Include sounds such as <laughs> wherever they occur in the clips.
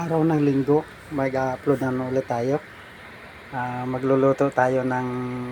araw ng linggo, mag-upload na ulit tayo. Ah, magluluto tayo ng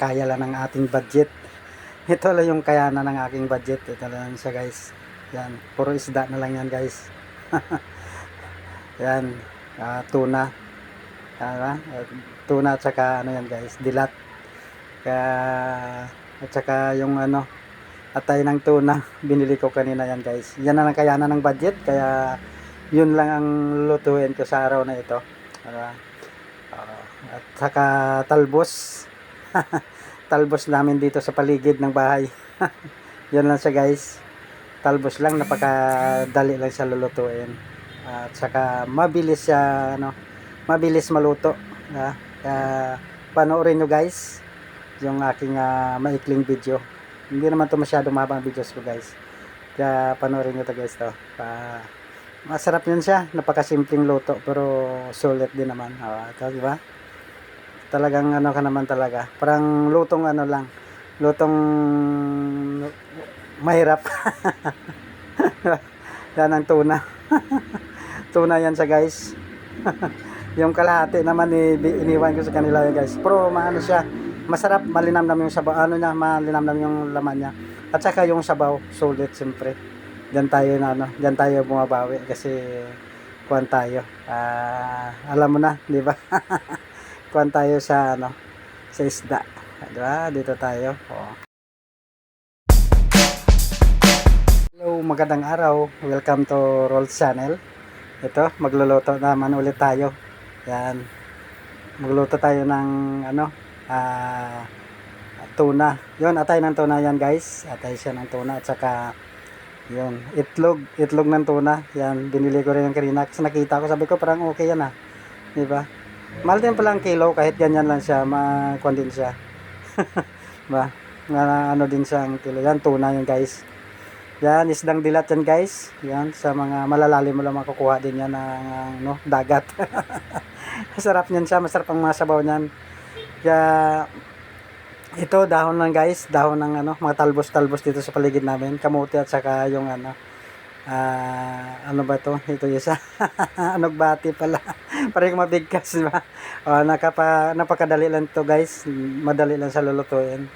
kaya lang ng ating budget. <laughs> Ito lang yung kayanan ng aking budget. Ito lang siya guys. Yan, puro isda na lang yan guys. <laughs> yan, ah, tuna. Ah, tuna at saka ano yan guys, dilat. Kaya, at saka yung ano, atay ng tuna, <laughs> binili ko kanina yan guys. Yan na lang kayanan ng budget, kaya yun lang ang lutuin ko sa araw na ito. Diba? Ah, at saka talbos. <laughs> talbos namin dito sa paligid ng bahay. <laughs> Yan lang siya guys. Talbos lang, napakadali lang siya lulutuin. At saka mabilis siya, ano, mabilis maluto. Ah, Kaya panoorin nyo guys yung aking ah, maikling video. Hindi naman to masyado mahabang videos ko guys. Kaya panoorin nyo to guys to. Pa, masarap yun siya. Napakasimpleng luto pero sulit din naman. Oh, ito, di ba? Talagang ano ka naman talaga. Parang lutong ano lang. Lutong mahirap. <laughs> yan ang tuna. <laughs> tuna yan sa guys. <laughs> yung kalahati naman iniwan ko sa kanila yan guys. Pero maano siya, masarap, malinam naman yung sabaw. Ano niya, malinam naman yung laman niya. At saka yung sabaw, sulit siyempre. Diyan tayo na ano, diyan tayo bumabawi kasi kuan tayo. Ah, alam mo na, di ba? <laughs> kuan tayo sa ano, sa isda. Di ba? Dito tayo. Oh. Hello, magandang araw. Welcome to Rolls Channel. Ito, magluluto naman ulit tayo. Yan. Magluluto tayo ng ano, ah, tuna. Yun, atay ng tuna yan guys. Atay siya ng tuna at saka yun, itlog, itlog ng tuna. Yan, binili ko rin yung kanina. Kasi nakita ko, sabi ko parang okay yan ah. Di ba? Mahal din pala ang kilo kahit ganyan lang siya, makuha din siya. <laughs> ba? Na, ano din siya ang kilo. Yan, tuna yan guys. Yan, isdang dilat yan guys. Yan, sa mga malalalim mo lang makukuha din yan ng ano, dagat. <laughs> Masarap niyan siya, masarap ang mga sabaw niyan. Kaya, ito dahon lang guys, dahon ng ano, mga talbos-talbos dito sa paligid namin, kamuti at saka yung ano, ah, ano ba to? Ito isa. <laughs> Anog bati pala. <laughs> Parang mabigkas, di ba? O, nakapa, napakadali lang to guys. Madali lang sa lulutuin.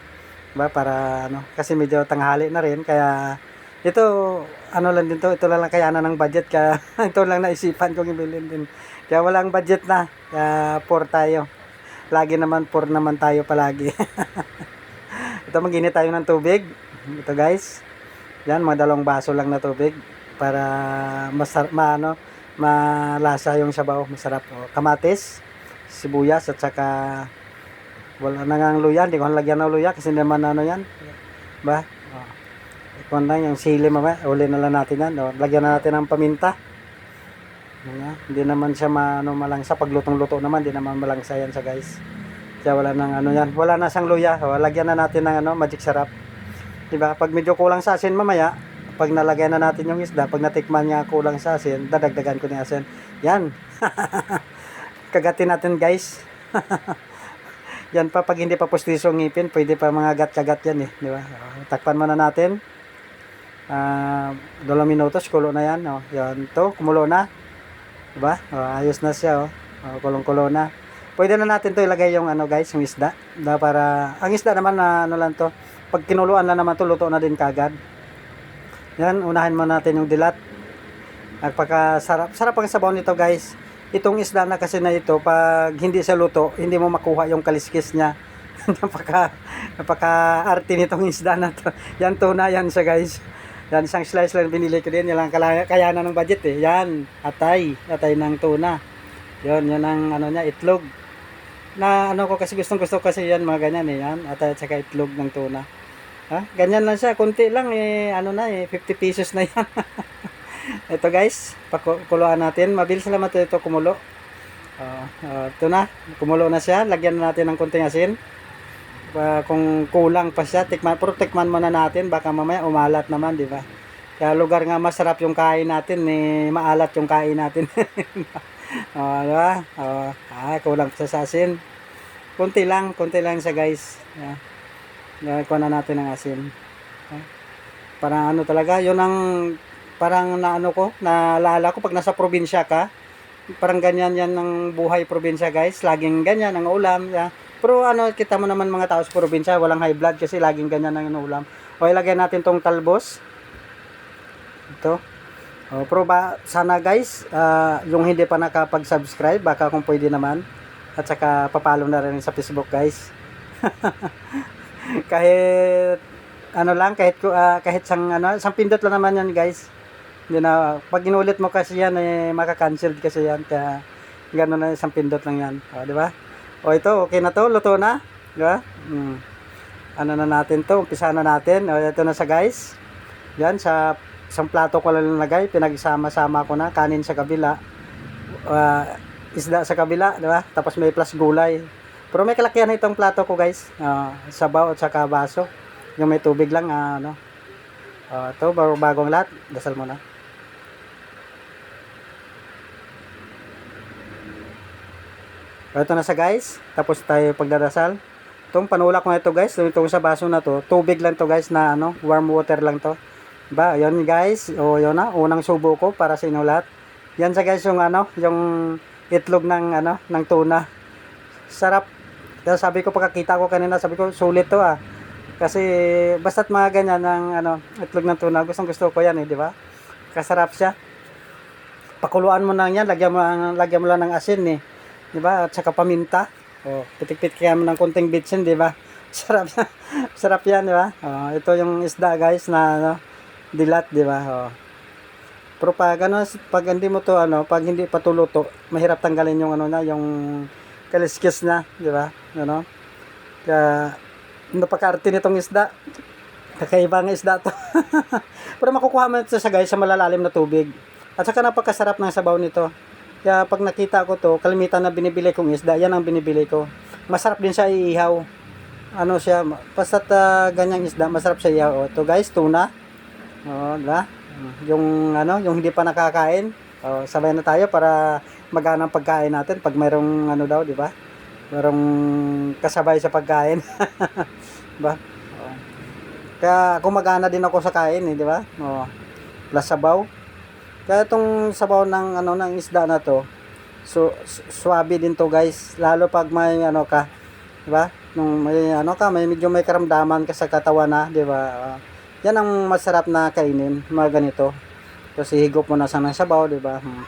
Ba para ano, kasi medyo tanghali na rin kaya ito ano lang din to, ito lang lang kayanan ng budget kaya <laughs> ito lang naisipan kong ibilin din. Kaya walang budget na. Kaya poor tayo. Lagi naman poor naman tayo palagi. <laughs> ito maginit tayo ng tubig. Ito guys. Yan, mga dalawang baso lang na tubig para masar maano malasa yung sabaw, masarap. O, kamatis, sibuyas at saka wala na nga luya, hindi ko lagyan ng luya kasi naman ano yan. Ba? O. Ito lang yung sili mamaya, uli na lang natin yan. O, lagyan na natin ng paminta. Ano, hindi naman siya maano malangsa pag lutong-luto naman, hindi naman malangsa yan sa guys. Kaya wala nang ano yan. Wala na siyang luya. O, lagyan na natin ng ano, magic sarap. Diba? Pag medyo kulang sa asin mamaya, pag nalagyan na natin yung isda, pag natikman niya kulang sa asin, dadagdagan ko ng asin. Yan. <laughs> Kagatin natin guys. <laughs> yan pa, pag hindi pa pustiso ngipin, pwede pa mga gat-kagat yan eh. Di ba? O, takpan muna natin. Ah, dalawang minutos, kulo na yan. O, yan to, kumulo na. Diba? O, ayos na siya. O. O, kulong-kulo na. Pwede na natin to ilagay yung ano guys, yung isda. Da para ang isda naman na ano lang to. Pag kinuluan lang naman to, luto na din kagad. Yan, unahin muna natin yung dilat. Nagpaka sarap. Sarap ang sabaw nito guys. Itong isda na kasi na ito, pag hindi siya luto, hindi mo makuha yung kaliskis niya. <laughs> napaka, napaka arte nitong isda na to. Yan tuna yan siya guys. Yan isang slice lang binili ko din. Yan lang kaya, kaya na ng budget eh. Yan, atay. Atay ng tuna. Yon, yan ang ano niya, itlog. Na ano ko kasi gustong gusto kasi yan mga ganyan eh. Yan, atay at saka itlog ng tuna. Ha? Ganyan lang siya, konti lang eh, ano na eh, 50 pesos na yan. <laughs> ito guys, pakuluan natin. Mabilis naman ito, ito kumulo. Uh, uh, ito na, kumulo na siya. Lagyan na natin ng konting asin. Uh, kung kulang pa siya, tikman, pero tikman muna natin. Baka mamaya umalat naman, di ba? Kaya lugar nga masarap yung kain natin, eh, maalat yung kain natin. <laughs> oh, di ba? Oh, ah, kulang pa sa asin. Kunti lang, kunti lang siya guys. Yeah. Kuha na natin ng asin. Ah. Parang ano talaga, yun ang parang na ano ko, naalala ko pag nasa probinsya ka, parang ganyan yan ng buhay probinsya guys. Laging ganyan ang ulam. Yeah. Pero ano, kita mo naman mga tao sa probinsya, walang high blood kasi laging ganyan ang ulam. O ilagay natin tong talbos. Ito. O, pero ba, sana guys, ah, yung hindi pa nakapag-subscribe, baka kung pwede naman. At saka papalo na rin sa Facebook guys. <laughs> kahit ano lang, kahit ah, kahit sang ano, sang pindot lang naman yan guys. Hindi na, pag inulit mo kasi yan, eh, maka-cancel kasi yan. Kaya, gano'n na isang pindot lang yan. O, di ba? O, ito, okay na to, luto na. Di ba? Mm. Ano na natin to, umpisa na natin. O, ito na sa guys. Yan, sa isang plato ko lang nilagay, pinagsama-sama ko na, kanin sa kabila. Ah, isda sa kabila, di ba? Tapos may plus gulay. Pero may kalakihan itong plato ko guys. Ah, sabaw at saka baso. Yung may tubig lang, ah, ano. Ah, ito, bago, bagong lahat. Dasal mo na. Ito na sa guys. Tapos tayo pagdadasal. Itong panulak ko na ito guys. Itong sa baso na to. Tubig lang to guys na ano. Warm water lang to. Ba, yun guys. O yun na. Unang subo ko para sa inyo lahat. Yan sa guys yung ano. Yung itlog ng ano. Ng tuna. Sarap. Kaya sabi ko pagkakita ko kanina. Sabi ko sulit to ah. Kasi basta't mga ganyan ng ano. Itlog ng tuna. Gustong gusto ko yan eh. Di ba? Kasarap siya. Pakuluan mo na yan. Lagyan mo, lagyan mo lang ng asin eh. Di ba? At saka paminta. Oh, pitik-pitik kaya ng konting bitsin, di ba? <laughs> Sarap yan. Sarap yan, di ba? Oh, ito yung isda, guys, na ano, dilat, di ba? Oh. Pero pag ano, pag hindi mo to ano, pag hindi pa tuluto, mahirap tanggalin yung ano na, yung kaliskis na, di ba? Ano? Kaya napakarte nitong isda. Kakaibang isda to. <laughs> Pero makukuha mo ito sa guys sa malalalim na tubig. At saka napakasarap ng sabaw nito. Kaya pag nakita ko to, kalimitan na binibili kong isda, yan ang binibili ko. Masarap din siya iihaw. Ano siya, basta't uh, ganyang isda, masarap siya iihaw. O, to guys, tuna. O, diba? Yung ano, yung hindi pa nakakain. O, sabay na tayo para magana pagkain natin pag mayroong ano daw, di ba? Mayroong kasabay sa pagkain. <laughs> ba? O. Kaya kumagana din ako sa kain, eh, di ba? O, plus sabaw. Kaya itong sabaw ng ano ng isda na to, so swabe din to guys, lalo pag may ano ka, 'di ba? Nung may ano ka, may medyo may karamdaman ka sa katawan na, 'di ba? Ah, yan ang masarap na kainin, mga ganito. Kasi higop mo na sa ng sabaw, 'di ba? Hmm.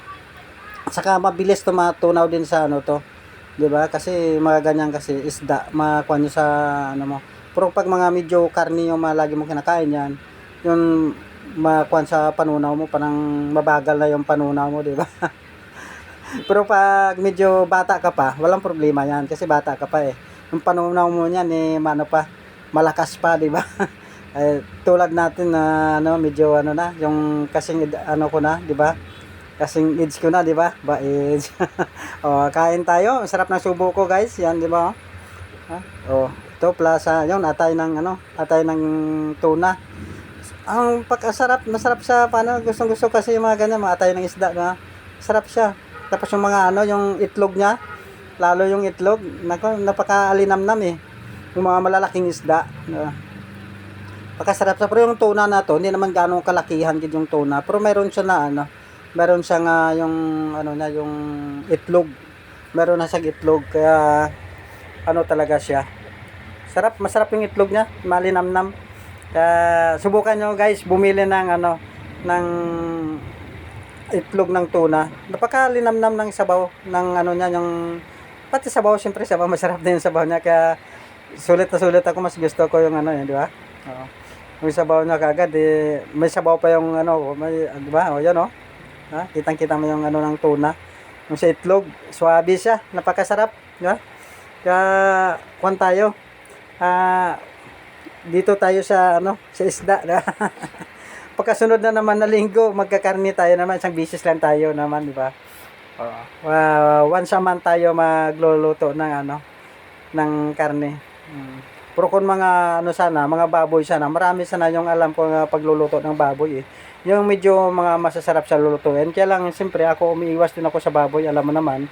Saka mabilis to matunaw din sa ano to, 'di ba? Kasi mga ganyan kasi isda, makuha nyo sa ano mo. Pero pag mga medyo karni yung mga lagi mo kinakain yan, yung makuha sa panunaw mo, parang mabagal na yung panunaw mo, di ba? <laughs> Pero pag medyo bata ka pa, walang problema yan kasi bata ka pa eh. Yung panunaw mo niyan eh, ano pa, malakas pa, di ba? <laughs> eh, tulad natin na ano, medyo ano na, yung kasing ano ko na, di ba? Kasing age ko na, di ba? Ba age. <laughs> oh, kain tayo. Sarap ng subo ko, guys. Yan, di ba? Ha? Oh, ito plaza, yun, atay ng ano, atay ng tuna ang pagkasarap, masarap siya, paano, gustong gusto kasi yung mga ganyan, mga atay ng isda, na sarap siya. Tapos yung mga ano, yung itlog niya, lalo yung itlog, nako, napaka-alinamnam eh. Yung mga malalaking isda. Uh, pagkasarap siya. Pero yung tuna na to, hindi naman ganong kalakihan gid yung tuna. Pero meron siya na ano, meron siya nga yung ano na yung itlog. Meron na siyang itlog kaya ano talaga siya. Sarap, masarap yung itlog niya, malinamnam. Kaya subukan nyo guys bumili ng ano ng itlog ng tuna. Napakalinamnam ng sabaw ng ano niya yung pati sabaw siyempre sabaw <laughs> masarap din yung sabaw niya kaya sulit na sulit ako mas gusto ko yung ano yun, di ba? Oo. Yung sabaw niya kagad eh, may sabaw pa yung ano, may di ba? O yan oh. Ha? Kitang-kita mo yung ano ng tuna. Yung sa itlog, swabe siya, napakasarap, di ba? Kaya kuwan tayo. Ah, dito tayo sa ano sa isda <laughs> pagkasunod na naman na linggo magkakarni tayo naman. Isang bisis lang tayo naman di ba? Uh, once a month tayo magluluto ng ano ng karne. Mm. pero kung mga ano sana mga baboy sana. Marami sana yung alam ko nga pagluluto ng baboy eh. Yung medyo mga masasarap sa lulutuin. Kaya lang siyempre ako umiiwas din ako sa baboy. Alam mo naman.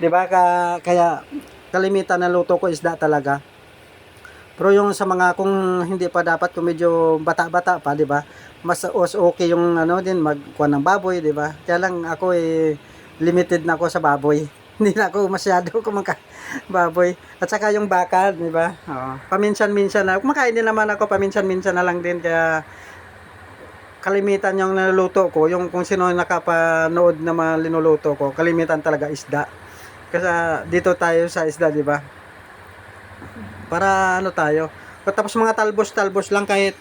Di ba? Ka, kaya kalimitan na luto ko isda talaga pero yung sa mga kung hindi pa dapat kung medyo bata-bata pa, 'di ba? Mas okay yung ano din magkuha ng baboy, 'di ba? Kaya lang ako eh limited na ako sa baboy. <laughs> Hindi na ako masyado <laughs> kumaka baboy. At saka yung baka, di ba? Oo. Paminsan-minsan na. Kumakain din naman ako paminsan-minsan na lang din. Kaya kalimitan yung niluluto ko, yung kung sino nakapanood na mga linuluto ko, kalimitan talaga isda. Kasi dito tayo sa isda, di ba? Para ano tayo. Tapos mga talbos-talbos lang kahit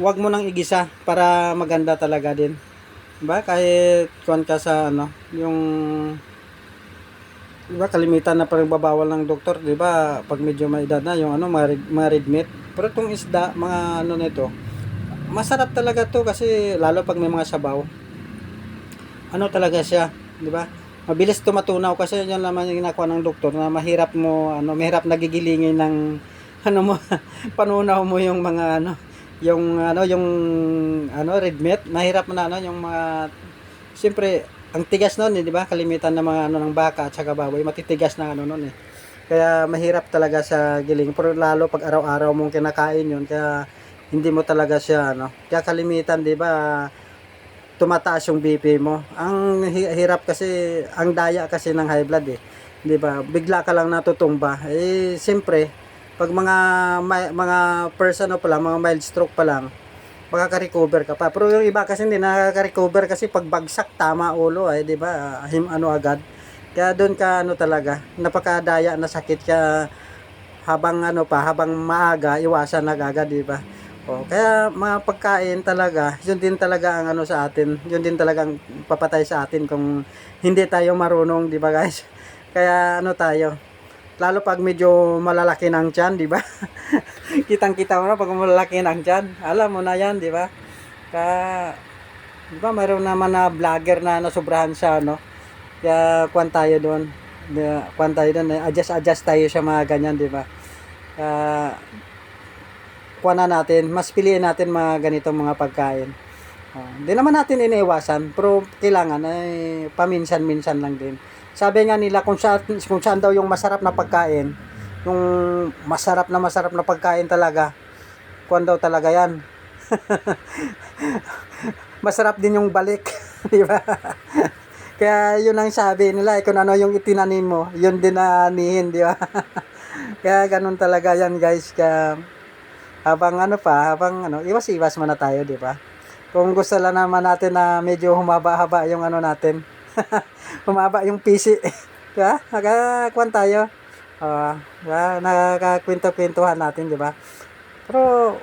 wag mo nang igisa para maganda talaga din. Diba? Kahit kuan ka sa ano, yung diba kalimitan na parang babawal ng doktor, diba? Pag medyo may edad na yung ano, mga red meat. Pero itong isda, mga ano nito, masarap talaga to kasi lalo pag may mga sabaw. Ano talaga siya, di ba? Mabilis tumatunaw kasi yan naman yung ginagawa ng doktor na mahirap mo, ano, mahirap nagigilingin ng <laughs> ano mo, panunaw mo yung mga ano, yung ano, yung ano, red meat, mahirap na ano, yung mga, siyempre, ang tigas nun, eh, di ba? Kalimitan ng mga ano ng baka at saka baboy, matitigas na ano nun eh. Kaya mahirap talaga sa giling. Pero lalo pag araw-araw mong kinakain yun, kaya hindi mo talaga siya ano. Kaya kalimitan, 'di ba, tumataas yung BP mo. Ang hi- hirap kasi ang daya kasi ng high blood eh. 'Di ba? Bigla ka lang natutumba. Eh siyempre, pag mga may- mga person pa lang, mga mild stroke pa lang, makaka-recover ka pa. Pero yung iba kasi hindi nakaka-recover kasi pag bagsak tama ulo ay 'di ba? Him ano agad. Kaya doon ka ano talaga, napakadaya na sakit kaya habang ano pa, habang maaga, iwasan na agad, di ba? O, kaya mga pagkain talaga, yun din talaga ang ano sa atin, yun din talagang papatay sa atin kung hindi tayo marunong, di ba guys? <laughs> Kaya ano tayo, lalo pag medyo malalaki ng tiyan, di ba? <laughs> Kitang-kita mo na pag malalaki ng tiyan, alam mo na yan, di ba? Kaya, di ba, mayroon naman na vlogger na nasobrahan siya, no? Kaya, kwan tayo doon. Kaya, Kwan tayo doon, eh, adjust-adjust tayo sa mga ganyan, di ba? Kaya, kuha na natin, mas piliin natin mga ganitong mga pagkain. Hindi naman natin iniiwasan, pero kailangan ay paminsan-minsan lang din. Sabi nga nila kung saan, kung saan daw yung masarap na pagkain, yung masarap na masarap na pagkain talaga, kuwan daw talaga yan. <laughs> masarap din yung balik, <laughs> di ba? Kaya yun ang sabi nila, eh, kung ano yung itinanim mo, yun din na anihin, di ba? <laughs> Kaya ganun talaga yan guys. Kaya habang ano pa, habang ano, iwas-iwas muna tayo, di ba? Kung gusto lang naman natin na medyo humaba-haba yung ano natin. <laughs> humaba yung PC. <laughs> di ba? Nakakuan tayo. Uh, diba? Nakakakwento-kwentuhan natin, di ba? Pero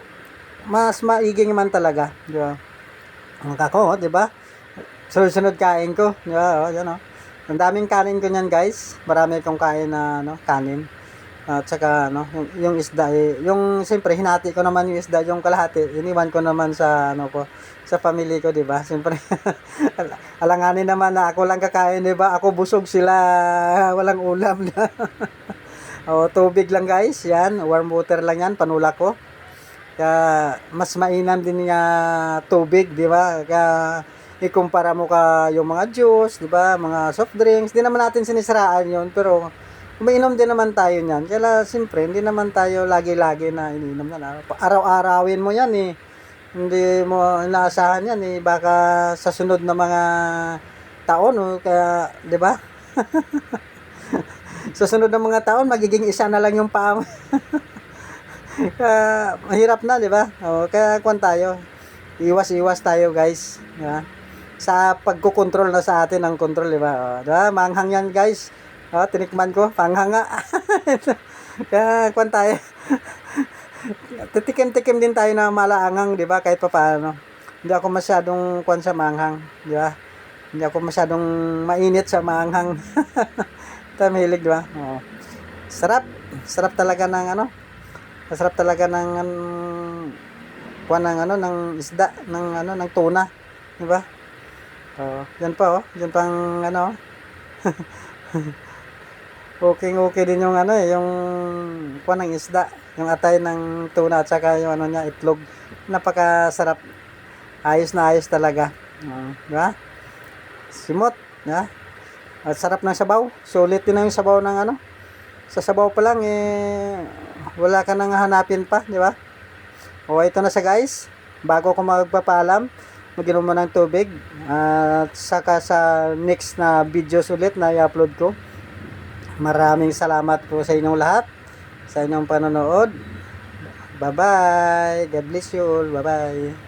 mas maiging man talaga, di ba? Ang kako, di ba? Sunod-sunod kain ko, di ba? Oh, yan oh. Ang daming kanin ko niyan, guys. Marami kong kain na ano, kanin. At saka ano, yung, isda eh, yung siyempre hinati ko naman yung isda, yung kalahati, iniwan ko naman sa ano ko, sa family ko, 'di ba? Siyempre al- <laughs> alanganin naman na ako lang kakain, 'di ba? Ako busog sila, <laughs> walang ulam na. <laughs> o tubig lang guys, yan, warm water lang yan, panula ko. Kaya mas mainam din nga tubig, 'di ba? Kaya ikumpara mo ka yung mga juice, 'di ba? Mga soft drinks, di naman natin sinisiraan 'yon, pero Umiinom din naman tayo niyan. Kaya siyempre, hindi naman tayo lagi-lagi na iniinom na. Araw-arawin mo yan eh. Hindi mo inaasahan yan eh. Baka sa sunod na mga taon, oh, kaya, di ba? <laughs> sa sunod na mga taon, magiging isa na lang yung paa mo. <laughs> kaya, mahirap na, di ba? O, kaya, kwan tayo. Iwas-iwas tayo, guys. Di ba? Sa pagkukontrol na sa atin ang control, di ba? O, di ba? Manghang yan, guys. Oh, tinikman ko, panghanga. <laughs> Kaya, kwan tayo. Titikim-tikim din tayo na malaangang, di ba? Kahit pa paano. Hindi ako masyadong kwan sa manghang, di ba? Hindi ako masyadong mainit sa manghang. <laughs> Tamilig, di ba? Oo. Sarap. Sarap talaga ng ano. Sarap talaga ng um, kwan ng ano, ng isda, ng ano, ng tuna. Di ba? Oh, yan pa oh. Yan pang ano. <laughs> okay okay din yung ano eh, yung kuha ng isda, yung atay ng tuna at saka yung ano niya, itlog. Napakasarap. Ayos na ayos talaga. Uh, di ba? Simot, di? At sarap ng sabaw. Sulit din ang sabaw ng ano. Sa sabaw pa lang eh wala ka nang hanapin pa, di ba? O ito na sa guys. Bago ko magpapaalam, maginom mo ng tubig. At saka sa next na videos ulit na i-upload ko. Maraming salamat po sa inyong lahat. Sa inyong panonood. Bye-bye. God bless you all. Bye-bye.